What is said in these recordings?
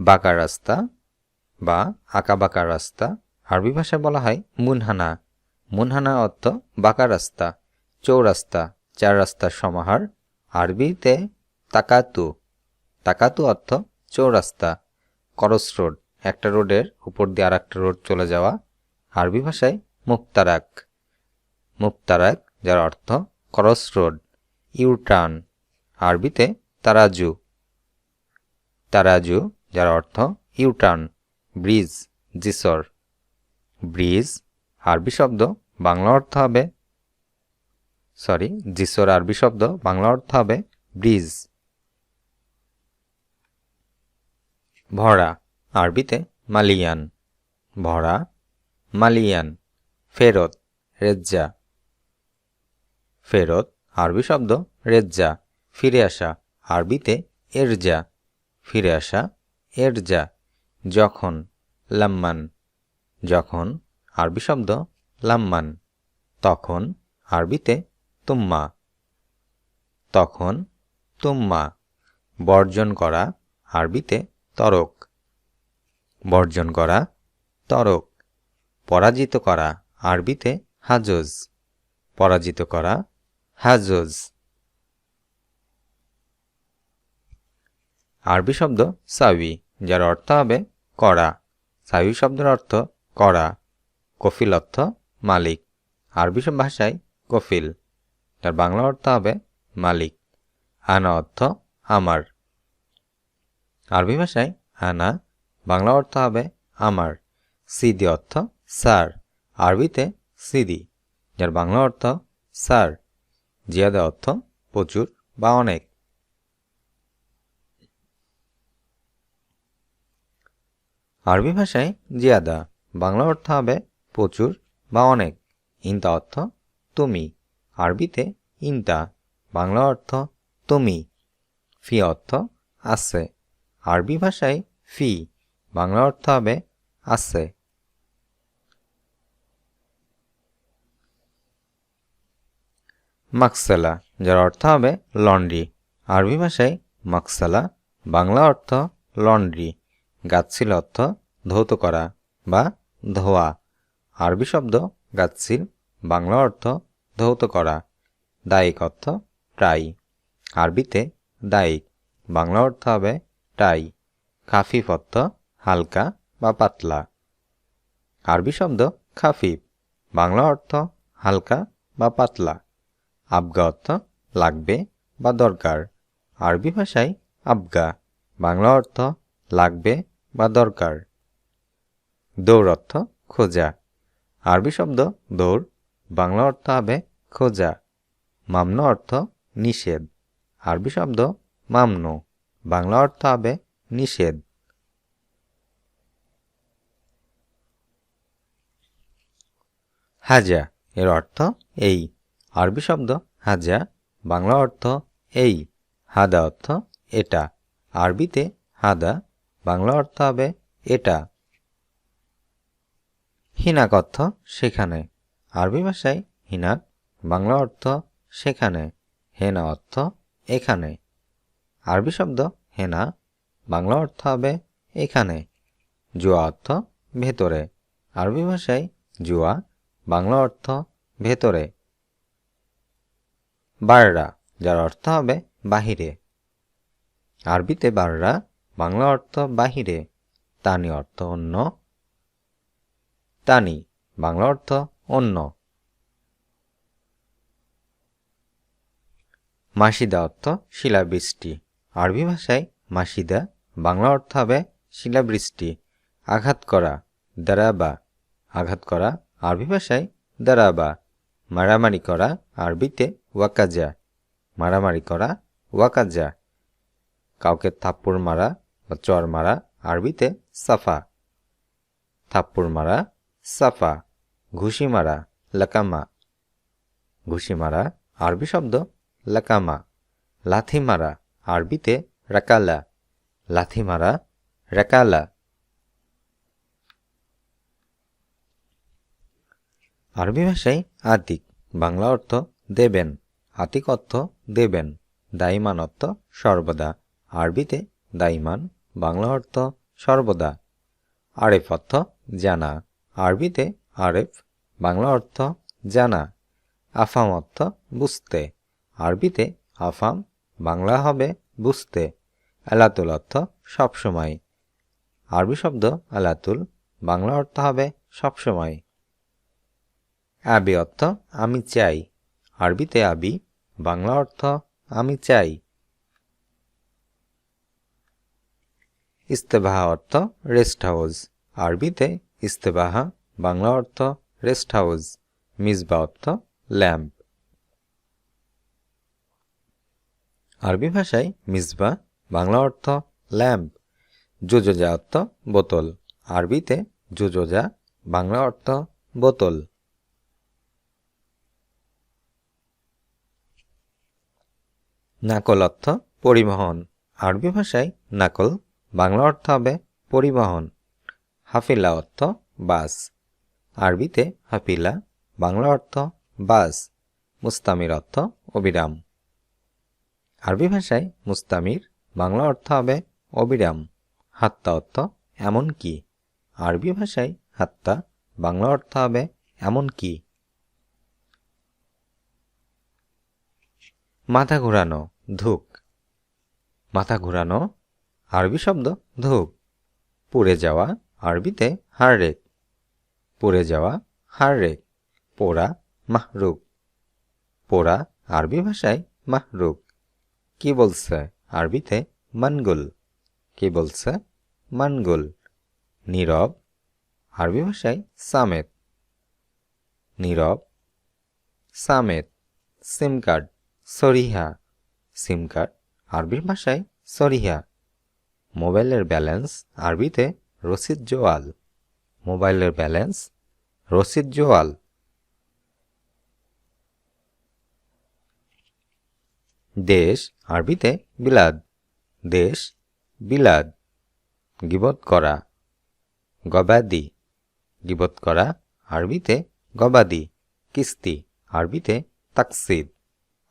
বাঁকা রাস্তা বা আঁকা বাঁকা রাস্তা। আরবি ভাষায় বলা হয় মুনহানা। মুনহানা অর্থ বাঁকা রাস্তা, চৌরাস্তা, চার রাস্তার সমাহার। আরবিতে তাকাতু। তাকাতু অর্থ চৌরাস্তা, করস রোড, একটা রোডের উপর দিয়ে আর একটা রোড চলে যাওয়া। আরবি ভাষায় মুক্তারাক। মুক্তারাক, যার অর্থ করস রোড, ইউটার্ন। আরবিতে তারাজু। তারাজু যার অর্থ ইউটার্ন ব্রিজ জিসর ব্রিজ আরবি শব্দ, বাংলা অর্থ হবে সরি জিসর আরবি শব্দ, বাংলা অর্থ হবে ব্রিজ ভরা, আরবিতে মালিয়ান। ভরা, মালিয়ান, ফেরত, রেজ্জা। ফেরত, আরবি শব্দ, রেজ্জা। ফিরে আসা, আরবিতে এরজা। ফিরে আসা এরজা যখন, লাম্মান। যখন, আরবি শব্দ, লাম্মান। তখন, আরবিতে, তুম্মা। তখন, তুম্মা। বর্জন করা, আরবিতে, তরক। বর্জন করা, তরক। পরাজিত করা, আরবিতে, হাজজ। পরাজিত করা, হাজজ। আরবি শব্দ সাবি। যার অর্থ হবে করা সাবি শব্দের অর্থ করা কফিল অর্থ মালিক। আরবি ভাষায় কফিল। যার বাংলা অর্থ হবে মালিক। আনা অর্থ আমার। আরবি ভাষায় আনা, বাংলা অর্থ হবে আমার। সিদি অর্থ স্যার। আরবিতে সিদি, যার বাংলা অর্থ স্যার। জিয়াদা অর্থ প্রচুর বা অনেক। আরবি ভাষায় জিয়াদা, বাংলা অর্থ হবে প্রচুর বা অনেক। ইনতা অর্থ তুমি। আরবিতে ইনতা, বাংলা অর্থ তুমি। ফি অর্থ আছে। আরবি ভাষায় ফি, বাংলা অর্থ হবে আছে। মাকসালা, যার অর্থ হবে লন্ড্রি। আরবি ভাষায় মাকসালা, বাংলা অর্থ লন্ড্রি। গাচ্ছিল অর্থ ধৌত করা বা ধোয়া। আরবি শব্দ গাচ্ছিল, বাংলা অর্থ ধৌত করা। দায়িক অর্থ টাই। আরবিতে দায়িক, বাংলা অর্থ হবে টাই। খাফিফ অর্থ হালকা বা পাতলা। আরবি শব্দ খাফিফ, বাংলা অর্থ হালকা বা পাতলা। আবগা অর্থ লাগবে বা দরকার। আরবি ভাষায় আবগা, বাংলা অর্থ লাগবে বা দরকার। দৌড় অর্থ খোঁজা। আরবি শব্দ দৌড়, বাংলা অর্থ হবে খোঁজা। মামনো অর্থ নিষেধ। আরবি শব্দ মামনো, বাংলা অর্থ হবে নিষেধ। হাজা, এর অর্থ এই। আরবি শব্দ হাজা, বাংলা অর্থ এই। হাদা অর্থ এটা। আরবিতে হাদা বাংলা অর্থ হবে এটা। হিনাক অর্থ সেখানে। আরবি ভাষায় হিনাক বাংলা অর্থ সেখানে। হেনা অর্থ এখানে। আরবি শব্দ হেনা, বাংলা অর্থ হবে এখানে। জুয়া অর্থ ভেতরে। আরবি ভাষায় জুয়া, বাংলা অর্থ ভেতরে। বাররা, যার অর্থ হবে বাহিরে। আরবিতে বাররা বাংলা অর্থ বাহিরে, তানি অর্থ অন্য, তানি বাংলা অর্থ অন্য। মাসিদা অর্থ শিলাবৃষ্টি। আরবি ভাষায় মাসিদা, বাংলা অর্থ হবে শিলাবৃষ্টি, আঘাত করা দারাবা আঘাত করা, আরবি ভাষায় দারাবা মারামারি করা, আরবিতে ওয়াকাজা। মারামারি করা, ওয়াকাজা। কাউকে থাপ্পড় মারা বা চর মারা, আরবিতে সাফা। থাপ্পড় মারা, সাফা। ঘুষি মারা, লাকামা। ঘুষি মারা, আরবি শব্দ লাকামা। লাথি মারা, আরবিতে রাকালা। লাথি মারা, রাকালা। আরবি ভাষায় আতিক, বাংলা অর্থ দেবেন। আতিক অর্থ দেবেন দাইমান অর্থ সর্বদা। আরবিতে দাইমান, বাংলা অর্থ সর্বদা। আরেফ অর্থ জানা। আরবিতে আরেফ, বাংলা অর্থ জানা। আফাম অর্থ বুঝতে। আরবিতে আফাম, বাংলা হবে বুঝতে। আলাতুল অর্থ সবসময়। আরবি শব্দ আলাতুল, বাংলা অর্থ হবে সবসময়। আবি অর্থ আমি চাই। আরবিতে আবি, বাংলা অর্থ আমি চাই। ইস্তেবাহা অর্থ রেস্ট হাউস আরবিতে ইস্তেবাহা, বাংলা অর্থ রেস্ট হাউস মিসবা অর্থ ল্যাম্প আরবি ভাষায় মিসবা, বাংলা অর্থ ল্যাম্প জুজোজা অর্থ বোতল। আরবিতে জুজোজা, বাংলা অর্থ বোতল। নাকল অর্থ পরিবহন। আরবি ভাষায় নাকল বাংলা অর্থ হবে পরিবহন। হাফিলা অর্থ বাস। আরবিতে হাফিলা, বাংলা অর্থ বাস। মুস্তামির অর্থ অবিরাম। আরবি ভাষায় মুস্তামির, বাংলা অর্থ হবে অবিরাম। হাত্তা অর্থ এমন কি? আরবি ভাষায় হাত্তা, বাংলা অর্থ হবে এমন কি? মাথা ঘোরানো, ধুক। মাথা ঘোরানো আরবি শব্দ ধূপ পুড়ে যাওয়া আরবিতে হাররেক। পুড়ে যাওয়া হাররেক। পোড়া মাহরুক। পোড়া আরবি ভাষায় মাহরুক। কি বলছে আরবিতে মানগুল? কি বলছে মানগুল? নীরব। আরবি ভাষায় সামেত নীরব। সামেত সিম কার্ড। সরিহা। সিম কার্ড আরবি ভাষায় সরিহা। মোবাইলের ব্যালেন্স আরবিতে রসিদ জোয়াল। মোবাইলের ব্যালেন্স রসিদ জোয়াল। দেশ আরবিতে বিলাদ। দেশ বিলাদ। গিবত করা। গবাদি। গিবত করা আরবিতে গবাদি। কিস্তি আরবিতে তাকসিদ।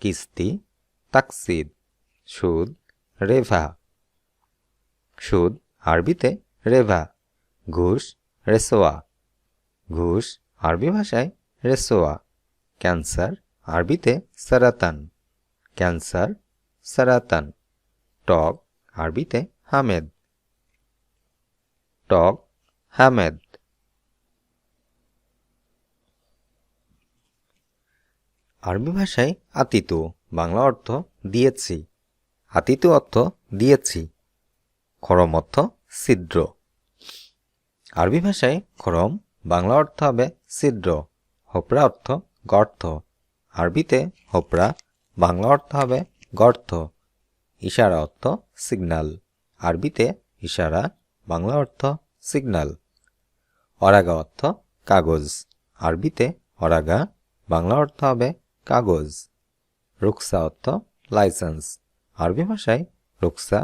কিস্তি তাকসিদ। সুদ রেভা। সুদ, আরবিতে রেভা, ঘুষ, রেসোয়া। ঘুষ, আরবি ভাষায় রেসোয়া। ক্যান্সার, আরবিতে সারাতান। ক্যান্সার, সারাতান। টক, আরবিতে হামেদ। টক, হামেদ। আরবি ভাষায় আতিতু, বাংলা অর্থ দিয়েছি। আতিতু অর্থ দিয়েছি। খরম অর্থ ছিদ্র। আরবি ভাষায় খরম, বাংলা অর্থ হবে ছিদ্র, হোপরা অর্থ গর্ত। আরবিতে হোপরা, বাংলা অর্থ হবে গর্ত, ইশারা অর্থ সিগনাল আরবিতে ইশারা, বাংলা অর্থ সিগনাল অরাগা অর্থ কাগজ। আরবিতে অরাগা, বাংলা অর্থ হবে কাগজ। রুকসা অর্থ লাইসেন্স আরবি ভাষায় রুকসা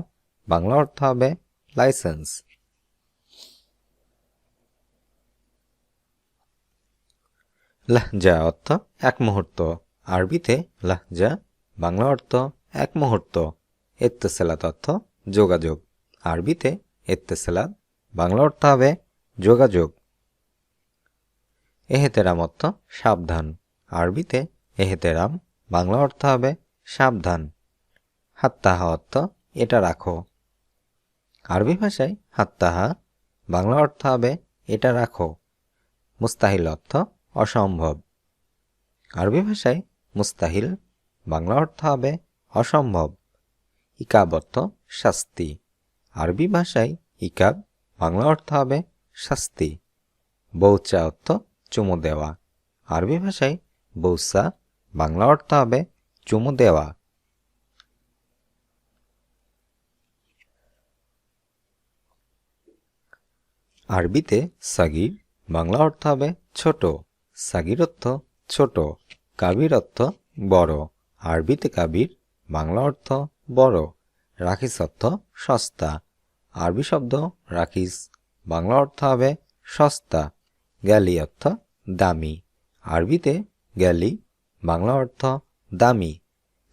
বাংলা অর্থ হবে লাইসেন্স লাহজা অর্থ এক মুহূর্ত। আরবিতে লাহজা, বাংলা অর্থ এক মুহূর্ত। এত্তেসেলাত অর্থ যোগাযোগ। আরবিতে এত্তেসেলাত বাংলা অর্থ হবে যোগাযোগ। এহেতেরাম অর্থ সাবধান। আরবিতে এহেতেরাম, বাংলা অর্থ হবে সাবধান। হাত্তাহা অর্থ এটা রাখো। আরবি ভাষায় হাত্তাহা, বাংলা অর্থ হবে, এটা রাখো। মুস্তাহিল অর্থ, অসম্ভব। আরবি ভাষায় মুস্তাহিল, বাংলা অর্থ হবে, অসম্ভব। ইকাব অর্থ, শাস্তি। আরবি ভাষায় ইকাব, বাংলা অর্থ হবে, শাস্তি। বৌচা অর্থ, চুমু দেওয়া। আরবি ভাষায় বৌসা, বাংলা অর্থ হবে, চুমু দেওয়া। আরবিতে সাগির, বাংলা অর্থ হবে ছোট সাগির অর্থ ছোট কাবির অর্থ বড়, আরবিতে কাবির, বাংলা অর্থ বড়, রাখিস অর্থ সস্তা, আরবি শব্দ রাখিস, বাংলা অর্থ হবে সস্তা, গ্যালি অর্থ দামি, আরবিতে গ্যালি, বাংলা অর্থ দামি,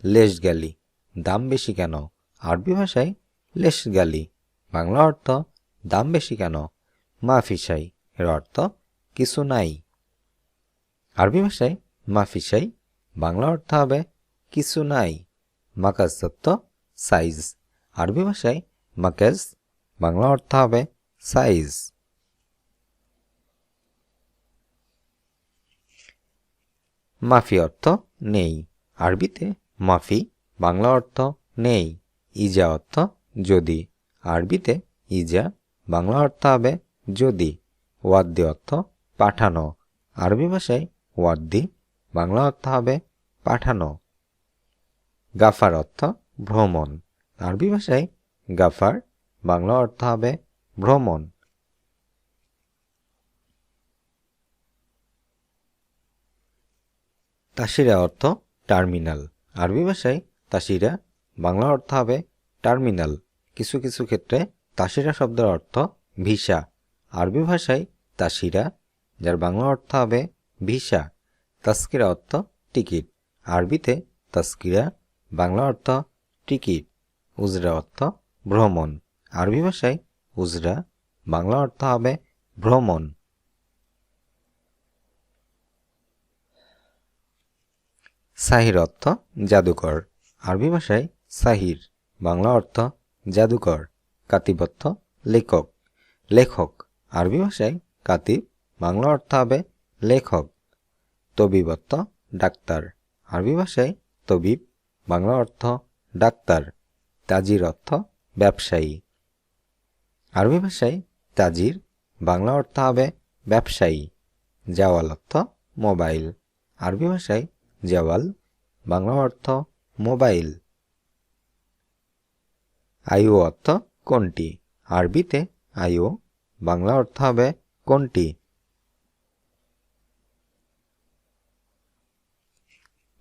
লেশ গ্যালি, দাম বেশি কেন, আরবি ভাষায় লেশ গ্যালি, বাংলা অর্থ দাম বেশি কেন মাফিসাই এর অর্থ কিছু নাই। আরবি ভাষায় মাফিসাই বাংলা অর্থ হবে কিছু নাই। মাকাজ তত্ত্ব সাইজ আরবি ভাষায় মাকাজ, বাংলা অর্থ হবে সাইজ মাফি অর্থ নেই। আরবিতে মাফি, বাংলা অর্থ নেই। ইজা অর্থ যদি। আরবিতে ইজা, বাংলা অর্থ হবে যদি ওয়াদ্দি অর্থ পাঠানো। আরবি ভাষায় ওয়াদ্দি, বাংলা অর্থ হবে পাঠানো। গাফার অর্থ ভ্রমণ। আরবি ভাষায় গাফার, বাংলা অর্থ হবে ভ্রমণ। তাসিরা অর্থ টার্মিনাল। আরবি ভাষায় তাসিরা, বাংলা অর্থ হবে টার্মিনাল। কিছু কিছু ক্ষেত্রে তাসিরা শব্দের অর্থ ভিসা। আরবি ভাষায় তাসিরা, যার বাংলা অর্থ হবে ভিসা, তাস্কিরা অর্থ টিকিট। আরবিতে তাস্কিরা, বাংলা অর্থ টিকিট, উজরা অর্থ ভ্রমণ। আরবি ভাষায় উজরা, বাংলা অর্থ হবে ভ্রমণ। সাহির অর্থ জাদুকর। আরবি ভাষায় সাহির, বাংলা অর্থ জাদুকর কাতিব লেখক। লেখক আরবি ভাষায় কাতিব, বাংলা অর্থ হবে লেখক তবিব অর্থ ডাক্তার। আরবি ভাষায় তবিব, বাংলা অর্থ ডাক্তার। তাজির অর্থ ব্যবসায়ী। আরবি ভাষায় তাজির, বাংলা অর্থ হবে ব্যবসায়ী। জাওয়াল অর্থ মোবাইল। আরবি ভাষায় জাওয়াল, বাংলা অর্থ মোবাইল। আয়ু অর্থ কোনটি? আরবিতে আয়ু বাংলা অর্থ হবে কোনটি?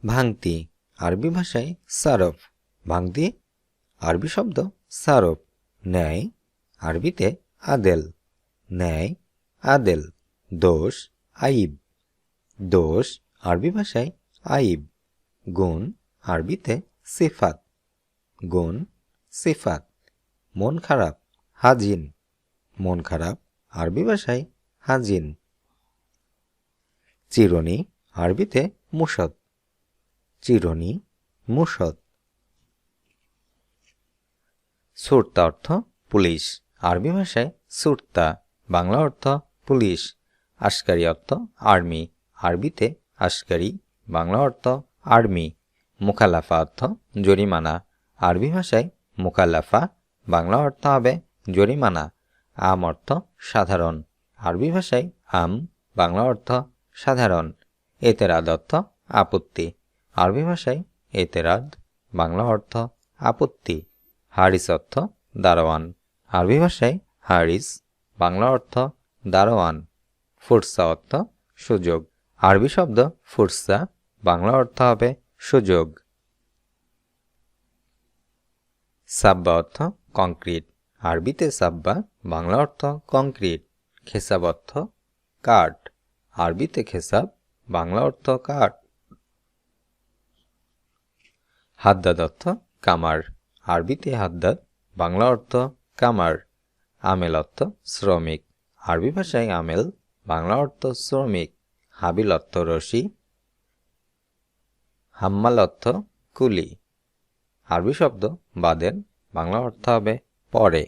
ভাঙতি, আরবি ভাষায় সারফ। ভাঙতি, আরবি শব্দ সারফ। ন্যায়, আরবিতে আদেল। ন্যায়, আদেল। দোষ, আইব। দোষ, আরবি ভাষায় আইব। গুণ, আরবিতে সিফাত। গুণ, সিফাত। মন খারাপ, হাজিন। মন খারাপ, আরবি ভাষায় হাজিন। চিরনি, আরবিতে মুসদ চিরনি মুসদ সুরতা অর্থ পুলিশ, আরবি ভাষায় সুরতা, বাংলা অর্থ পুলিশ, আশকারি অর্থ আর্মি, আরবিতে আশকারি, বাংলা অর্থ আর্মি মুখালাফা অর্থ জরিমানা, আরবি ভাষায় মুখালাফা বাংলা অর্থ হবে জরিমানা। আম অর্থ সাধারণ। আরবি ভাষায় আম, বাংলা অর্থ সাধারণ। এতেরাদ অর্থ আপত্তি। আরবি ভাষায় এতেরাদ, বাংলা অর্থ আপত্তি। হারিস অর্থ দারোয়ান। আরবি ভাষায় হারিস, বাংলা অর্থ দারোয়ান। ফুরসা অর্থ সুযোগ। আরবি শব্দ ফুরসা, বাংলা অর্থ হবে সুযোগ। সাব্বা অর্থ কংক্রিট। আরবিতে সাব্বা, বাংলা অর্থ কংক্রিট খেসাব অর্থ কাঠ। আরবিতে খেসাব, বাংলা অর্থ কাঠ। হাদ্দাদ অর্থ কামার। আরবিতে হাদ্দাদ, বাংলা অর্থ কামার। আমেল অর্থ শ্রমিক। আরবি ভাষায় আমেল, বাংলা অর্থ শ্রমিক। হাবিল অর্থ রশি। হাম্মাল অর্থ কুলি। আরবি শব্দ বাদেন, বাংলা অর্থ হবে পরে।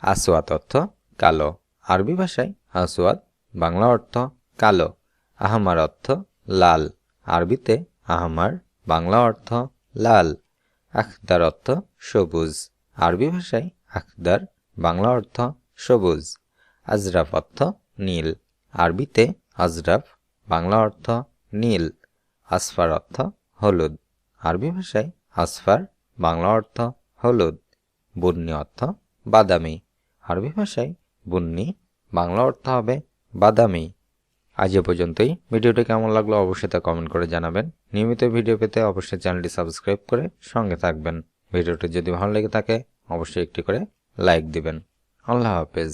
আসোয়াত অর্থ কালো। আরবি ভাষায় আসোয়াত বাংলা অর্থ কালো। আহমার অর্থ লাল। আরবিতে আহমার, বাংলা অর্থ লাল। আখদার অর্থ সবুজ। আরবি ভাষায় আখদার বাংলা অর্থ সবুজ। আজরাফ অর্থ নীল। আরবিতে আজরাফ, বাংলা অর্থ নীল। আসফার অর্থ হলুদ। আরবি ভাষায় আসফার, বাংলা অর্থ হলুদ, বুন্নি অর্থ বাদামি। আরবি ভাষায় বুন্নি, বাংলা অর্থ হবে বাদামি। আজ এ পর্যন্তই। ভিডিওটি কেমন লাগল অবশ্যই তা কমেন্ট করে জানাবেন। নিয়মিত ভিডিও পেতে অবশ্যই চ্যানেলটি সাবস্ক্রাইব করে সঙ্গে থাকবেন। ভিডিওটি যদি ভালো লেগে থাকে, অবশ্যই একটি করে লাইক দিবেন। আল্লাহ হাফেজ।